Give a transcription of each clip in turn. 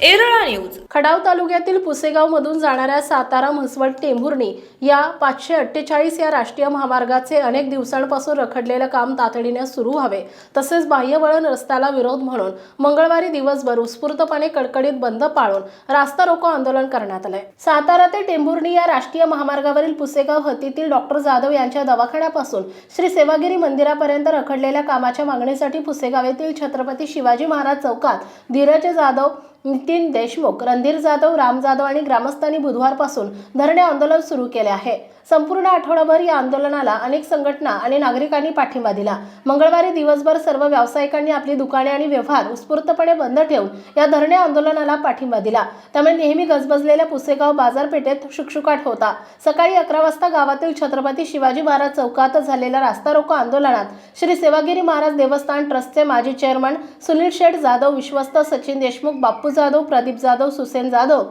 Erala news. Khatav तालुक्यातील पुसेगाव मधून जाणाऱ्या सातारा म्हसवड टेंभुर्णी या पाचशे अठ्ठेचाळीस या राष्ट्रीय महामार्गाचे अनेक दिवसांपासून रखडलेलं काम तातडीने सुरू व्हावे तसेच बाह्यवळण रस्त्याला विरोध म्हणून मंगळवारी दिवसभर उत्स्फूर्तपणे कडकडीत बंद पाळून रास्ता रोको आंदोलन करण्यात आलंय. सातारा ते टेंभुर्णी या राष्ट्रीय महामार्गावरील पुसेगाव हद्दीतील डॉक्टर जाधव यांच्या दवाखान्यापासून श्री सेवागिरी मंदिरापर्यंत रखडलेल्या कामाच्या मागणीसाठी पुसेगाव येथील छत्रपती शिवाजी महाराज चौकात धीरज जाधव नितीन देशमुख रणधीर जाधव राम जाधव आणि ग्रामस्थांनी बुधवारपासून धरणे आंदोलन सुरू केले आहे. संपूर्ण आठवडाभर या आंदोलनाला अनेक संघटना आणि नागरिकांनी पाठिंबा दिला. मंगळवारी दिवसभर सर्व व्यावसायिकांनी आपली दुकाने आणि व्यवहार उत्स्फूर्तपणे बंद ठेवून या धरणे आंदोलनाला पाठिंबा दिला. त्यामुळे नेहमी गजबजलेल्या पुसेगाव बाजारपेठेत शुकशुकाट होता. सकाळी अकरा वाजता गावातील छत्रपती शिवाजी महाराज चौकात झालेल्या रास्ता रोको आंदोलनात श्री सेवागिरी महाराज देवस्थान ट्रस्टचे माजी चेअरमन सुनील शेठ जाधव विश्वस्त सचिन देशमुख बाप्पू जाधव प्रदीप जाधव सुसेन जाधव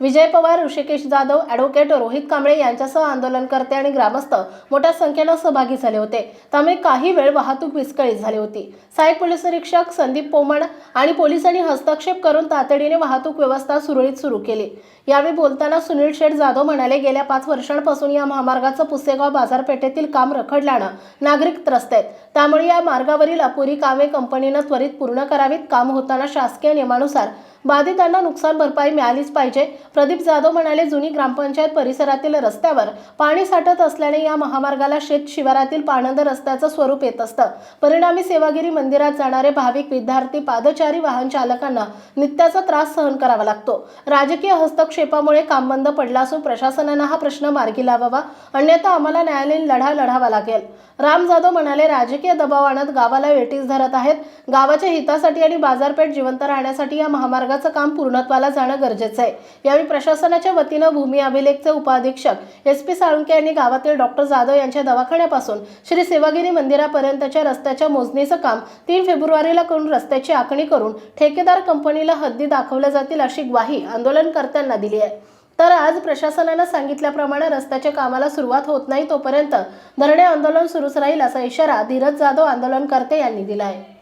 विजय पवार ऋषिकेश जाधव ॲडव्होकेट रोहित कांबळे यांच्यासह आंदोलनकर्ते आणि ग्रामस्थ मोठ्या संख्येनं सहभागी झाले होते. त्यामुळे काही वेळ वाहतूक विस्कळीत झाली होती. सहाय्यक पोलीस निरीक्षक संदीप पोमण आणि पोलिसांनी हस्तक्षेप करून तातडीने वाहतूक व्यवस्था सुरळीत सुरू केली. यावेळी बोलताना सुनील शेठ जाधव म्हणाले गेल्या पाच वर्षांपासून या महामार्गाचं पुसेगाव बाजारपेठेतील काम रखडल्यानं नागरिक त्रस्त आहेत. त्यामुळे या मार्गावरील अपुरी कामे कंपनीनं त्वरित पूर्ण करावीत. काम होताना शासकीय नियमानुसार बाधितांना नुकसान भरपाई मिळालीच पाहिजे. प्रदीप जाधव म्हणाले जुनी ग्रामपंचायत परिसरातील रस्त्यावर पाणी साठत असल्याने या महामार्गाला शेत शिवारातील पाणंद रस्त्याचं स्वरूप येत असतं. परिणामी सेवागिरी मंदिरात जाणारे भाविक विद्यार्थी पादचारी वाहन चालकांना नित्याचा त्रास सहन करावा लागतो. राजकीय हस्तक्षेपामुळे काम बंद पडला असून प्रशासनानं हा प्रश्न मार्गी लावावा. अन्यथा आम्हाला न्यायालयीन लढा लढावा लागेल. राम जाधव म्हणाले राजकीय दबाव आणत गावाला वेटीस धरत आहेत. गावाच्या हितासाठी आणि बाजारपेठ जिवंत राहण्यासाठी या महामार्ग मार्गाचं काम पूर्णत्वाला जाणं गरजेचं आहे. यावेळी प्रशासनाच्या वतीनं भूमी अभिलेखचे उपाधीक्षक एस पी साळुंके यांनी गावातील डॉक्टर जाधव यांच्या दवाखान्यापासून श्री सेवागिरी मंदिरापर्यंतच्या रस्त्याच्या मोजणीचं काम तीन फेब्रुवारीला करून रस्त्याची आखणी करून ठेकेदार कंपनीला हद्दी दाखवल्या जातील अशी ग्वाही आंदोलनकर्त्यांना दिली आहे. तर आज प्रशासनानं सांगितल्याप्रमाणे रस्त्याच्या कामाला सुरुवात होत नाही तोपर्यंत धरणे आंदोलन सुरूच राहील असा इशारा धीरज जाधव आंदोलनकर्ते यांनी दिला आहे.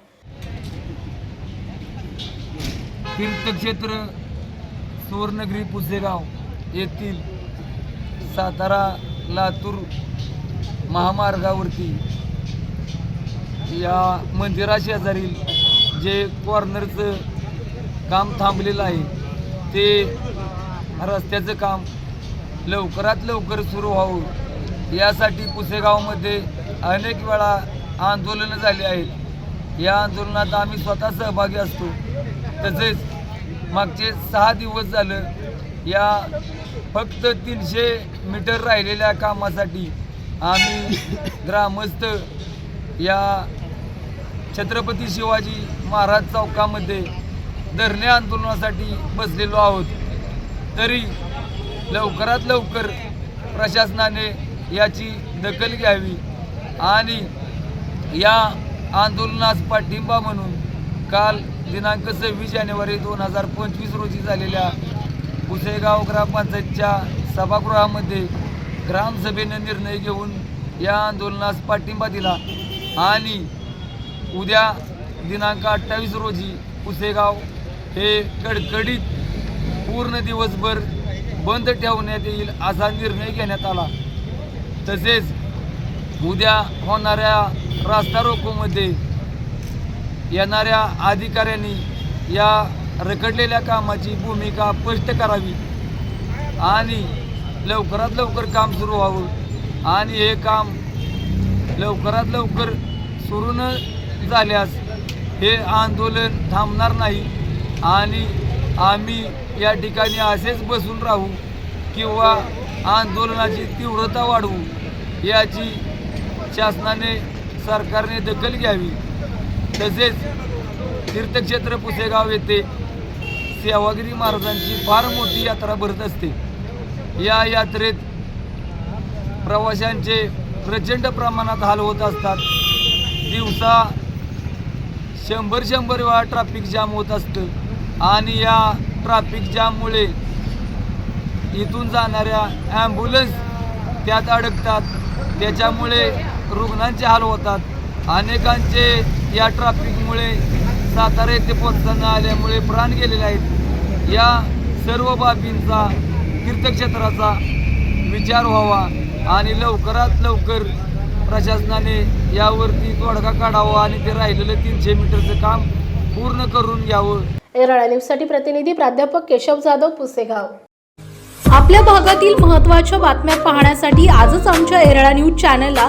तीर्थक्षेत्र सुवर्णगिरी पुसेगाव येथील सातारा लातूर महामार्गावरती या मंदिराशेजारील जे कॉर्नरचं काम थांबलेलं आहे ते रस्त्याचं काम लवकरात लवकर सुरू व्हावं. यासाठी पुसेगावमध्ये अनेक वेळा आंदोलनं झाली आहेत. या आंदोलनात आम्ही स्वतः सहभागी असतो. तसेच मागचे सहा दिवस झालं या फक्त तीनशे मीटर राहिलेल्या कामासाठी आम्ही ग्रामस्थ या छत्रपती शिवाजी महाराज चौकामध्ये धरणे आंदोलनासाठी बसलेलो आहोत. तरी लवकरात लवकर प्रशासनाने याची दखल घ्यावी आणि या आंदोलनास पाठिंबा म्हणून काल दिनांक सव्वीस जानेवारी दोन हजार पंचवीस रोजी झालेल्या पुसेगाव ग्रामपंचायतच्या सभागृहामध्ये ग्रामसभेनं निर्णय घेऊन या आंदोलनास पाठिंबा दिला. आणि उद्या दिनांक अठ्ठावीस रोजी पुसेगाव हे कडकडीत पूर्ण दिवसभर बंद ठेवण्यात येईल असा निर्णय घेण्यात आला. तसेच उद्या होणाऱ्या रास्ता रोकोमध्ये येणाऱ्या अधिकाऱ्यांनी या रखडलेल्या कामाची भूमिका स्पष्ट करावी आणि लवकरात लवकर काम सुरू व्हावं. आणि हे काम लवकरात लवकर सुरू न झाल्यास हे आंदोलन थांबणार नाही. आणि आम्ही या ठिकाणी असेच बसून राहू किंवा आंदोलनाची तीव्रता वाढवू याची शासनाने सरकारने दखल घ्यावी. तसेच तीर्थक्षेत्र पुसेगाव येथे सेवागिरी महाराजांची फार मोठी यात्रा भरत असते. या यात्रेत प्रवाशांचे प्रचंड प्रमाणात हाल होत असतात. दिवसा शंभर शंभर वेळा ट्रॅफिक जाम होत असतं. आणि या ट्रॅफिक जाममुळे इथून जाणाऱ्या ॲम्ब्युलन्स त्यात अडकतात. त्याच्यामुळे रुग्णांचे हाल होतात. अनेकांचे या ट्रॅफिकमुळे सातारा येथे पोहोचताना आल्यामुळे प्राण गेलेले आहेत. या सर्व बाबींचा तीर्थक्षेत्राचा विचार व्हावा आणि लवकरात लवकर प्रशासनाने यावरती तोडगा काढावा आणि ते राहिलेलं तीनशे मीटरचं काम पूर्ण करून घ्यावं. एरळा न्यूजसाठी प्रतिनिधी प्राध्यापक केशव जाधव पुसेगाव. आपल्या भागातील महत्त्वाच्या बातम्या पाहण्यासाठी आजच आमच्या एरळा न्यूज चॅनलला